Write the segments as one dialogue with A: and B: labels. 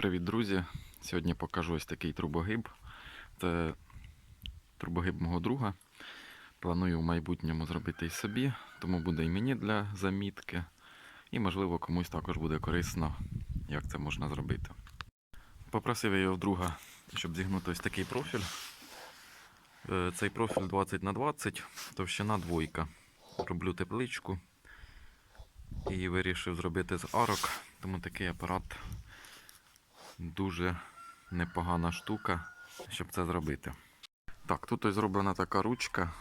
A: Привіт, друзі! Сьогодні покажу ось такий трубогиб. Це трубогиб мого друга. Планую в майбутньому зробити і собі, тому буде і мені для замітки. І, можливо, комусь також буде корисно, як це можна зробити. Попросив я його друга, щоб зігнути ось такий профіль. Е, Цей профіль 20 на 20, товщина двойка. Роблю тепличку. І вирішив зробити з арок, тому такий апарат дуже непогана штука, щоб це зробити. Так, тут ось зроблена така ручка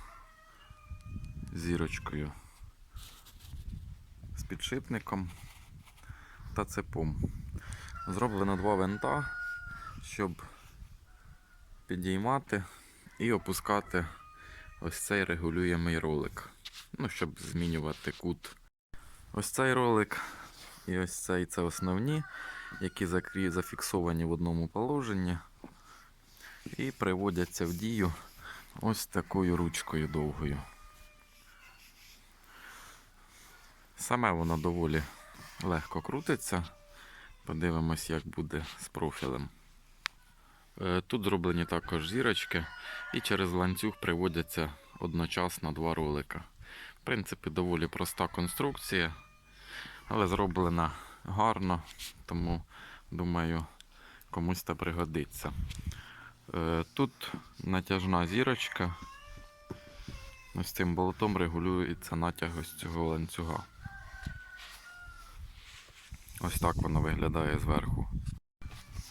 A: зірочкою, з підшипником та цепом. Зроблено два винта, щоб підіймати і опускати ось цей регулюємий ролик. Ну, щоб змінювати кут. Ось цей ролик і ось цей це основні які зафіксовані в одному положенні і приводяться в дію ось такою ручкою довгою. Саме воно доволі легко крутиться. Подивимось, як буде з профілем. Е, Тут зроблені також зірочки, і через ланцюг приводяться одночасно два ролика. В принципі, доволі проста конструкція, але зроблена гарно, тому думаю, комусь це пригодиться. Е, Тут натяжна зірочка. Ось цим болтом регулюється натяг ось цього ланцюга. Ось так воно виглядає зверху.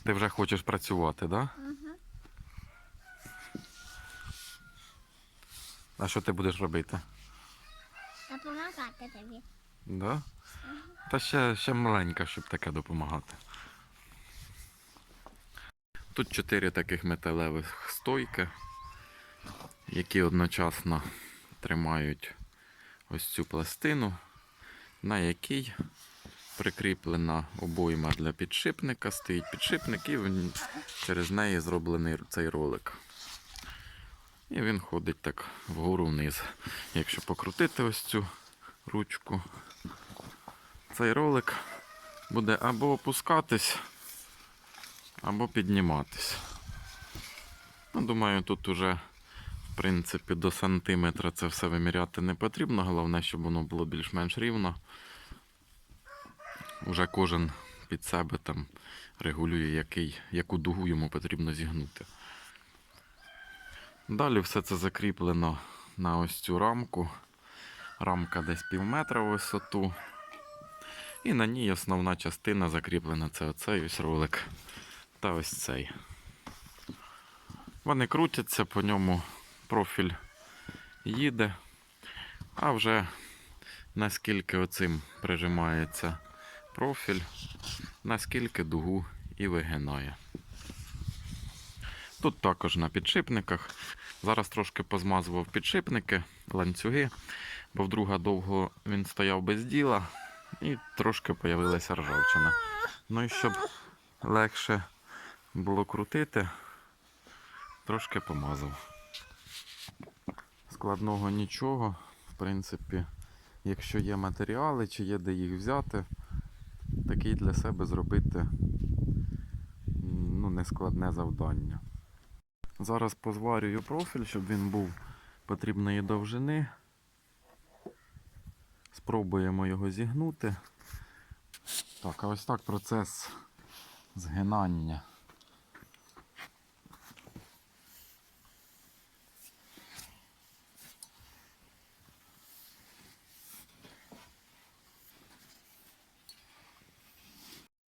A: Ти вже хочеш працювати, так? Да?
B: Угу.
A: А що ти будеш робити?
B: Допомагати тобі.
A: Да? Та ще, ще маленька, щоб таке допомагати. Тут чотири таких металевих стойки, які одночасно тримають ось цю пластину, на якій прикріплена обойма для підшипника, стоїть підшипник і через неї зроблений цей ролик. І він ходить так вгору вниз. Якщо покрутити ось цю ручку, цей ролик буде або опускатись, або підніматись. Ну, думаю, тут уже, в принципі, до сантиметра це все виміряти не потрібно. Головне, щоб воно було більш-менш рівно. Уже кожен під себе там регулює, який, яку дугу йому потрібно зігнути. Далі все це закріплено на ось цю рамку. Рамка десь пів метра в висоту. І на ній основна частина закріплена це оцей ось ролик та ось цей. Вони крутяться, по ньому профіль їде, а вже наскільки оцим прижимається профіль, наскільки дугу і вигинає. Тут також на підшипниках. Зараз трошки позмазував підшипники, ланцюги, бо вдруга довго він стояв без діла і трошки появилася ржавчина. Ну і щоб легше було крутити, трошки помазав. Складного нічого. В принципі, якщо є матеріали чи є де їх взяти, такий для себе зробити ну, нескладне завдання. Зараз позварюю профіль, щоб він був потрібної довжини. Спробуємо його зігнути. Так, а ось так процес згинання.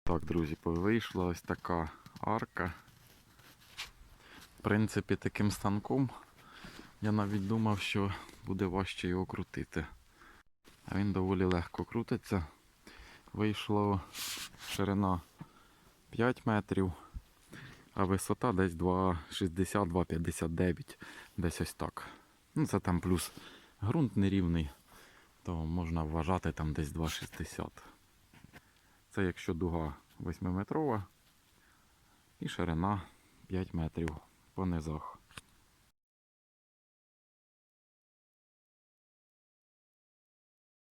A: Так, друзі, вийшла ось така арка. В принципі, таким станком я навіть думав, що буде важче його крутити. А він доволі легко крутиться. Вийшло ширина 5 метрів, а висота десь 2,60-2,59, десь ось так. Ну, це там плюс ґрунт нерівний, то можна вважати там десь 2,60. Це якщо дуга 8-метрова і ширина 5 метрів по низах.